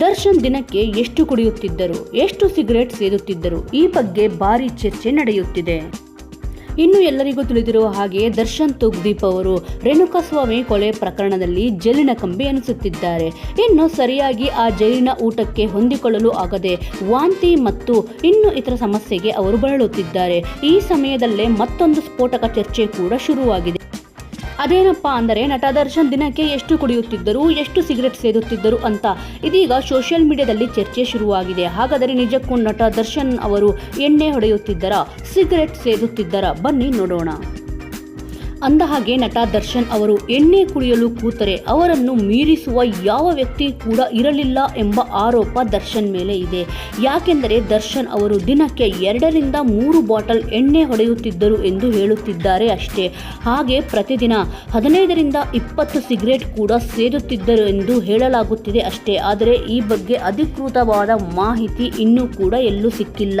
ದರ್ಶನ್ ದಿನಕ್ಕೆ ಎಷ್ಟು ಕುಡಿಯುತ್ತಿದ್ದರು, ಎಷ್ಟು ಸಿಗರೇಟ್ ಸೇದುತ್ತಿದ್ದರು, ಈ ಬಗ್ಗೆ ಭಾರಿ ಚರ್ಚೆ ನಡೆಯುತ್ತಿದೆ. ಇನ್ನು ಎಲ್ಲರಿಗೂ ತಿಳಿದಿರುವ ಹಾಗೆ ದರ್ಶನ್ ತುಗ್ದೀಪ್ ಅವರು ರೇಣುಕಾಸ್ವಾಮಿ ಕೊಲೆ ಪ್ರಕರಣದಲ್ಲಿ ಜೈಲಿನ ಕಂಬಿ ಎನಿಸುತ್ತಿದ್ದಾರೆ. ಇನ್ನು ಸರಿಯಾಗಿ ಆ ಜೈಲಿನ ಊಟಕ್ಕೆ ಹೊಂದಿಕೊಳ್ಳಲು ಆಗದೆ ವಾಂತಿ ಮತ್ತು ಇನ್ನು ಇತರ ಸಮಸ್ಯೆಗೆ ಅವರು ಬಳಲುತ್ತಿದ್ದಾರೆ. ಈ ಸಮಯದಲ್ಲೇ ಮತ್ತೊಂದು ಸ್ಫೋಟಕ ಚರ್ಚೆ ಕೂಡ ಶುರುವಾಗಿದೆ. ಅದೇನಪ್ಪಾ ಅಂದರೆ ನಟ ದರ್ಶನ್ ದಿನಕ್ಕೆ ಎಷ್ಟು ಕುಡಿಯುತ್ತಿದ್ದರು, ಎಷ್ಟು ಸಿಗರೆಟ್ ಸೇದುತ್ತಿದ್ದರು ಅಂತ. ಇದೀಗ ಸೋಷಿಯಲ್ ಮೀಡಿಯಾದಲ್ಲಿ ಚರ್ಚೆ ಶುರುವಾಗಿದೆ. ಹಾಗಾದರೆ ನಿಜಕ್ಕೂ ನಟ ದರ್ಶನ್ ಅವರು ಎಣ್ಣೆ ಹೊಡೆಯುತ್ತಿದ್ದರ, ಸಿಗರೆಟ್ ಸೇದುತ್ತಿದ್ದರ? ಬನ್ನಿ ನೋಡೋಣ. ಅಂದಹಾಗೆ ನಟ ದರ್ಶನ್ ಅವರು ಎಣ್ಣೆ ಕುಡಿಯಲು ಕೂತರೆ ಅವರನ್ನು ಮೀರಿಸುವ ಯಾವ ವ್ಯಕ್ತಿ ಕೂಡ ಇರಲಿಲ್ಲ ಎಂಬ ಆರೋಪ ದರ್ಶನ್ ಮೇಲೆ ಇದೆ. ಯಾಕೆಂದರೆ ದರ್ಶನ್ ಅವರು ದಿನಕ್ಕೆ ಎರಡರಿಂದ ಮೂರು ಬಾಟಲ್ ಎಣ್ಣೆ ಹೊಡೆಯುತ್ತಿದ್ದರು ಎಂದು ಹೇಳುತ್ತಿದ್ದಾರೆ ಅಷ್ಟೇ. ಹಾಗೆ ಪ್ರತಿದಿನ ಹದಿನೈದರಿಂದ ಇಪ್ಪತ್ತು ಸಿಗರೇಟ್ ಕೂಡ ಸೇದುತ್ತಿದ್ದರು ಎಂದು ಹೇಳಲಾಗುತ್ತಿದೆ ಅಷ್ಟೇ. ಆದರೆ ಈ ಬಗ್ಗೆ ಅಧಿಕೃತವಾದ ಮಾಹಿತಿ ಇನ್ನೂ ಕೂಡ ಎಲ್ಲೂ ಸಿಕ್ಕಿಲ್ಲ.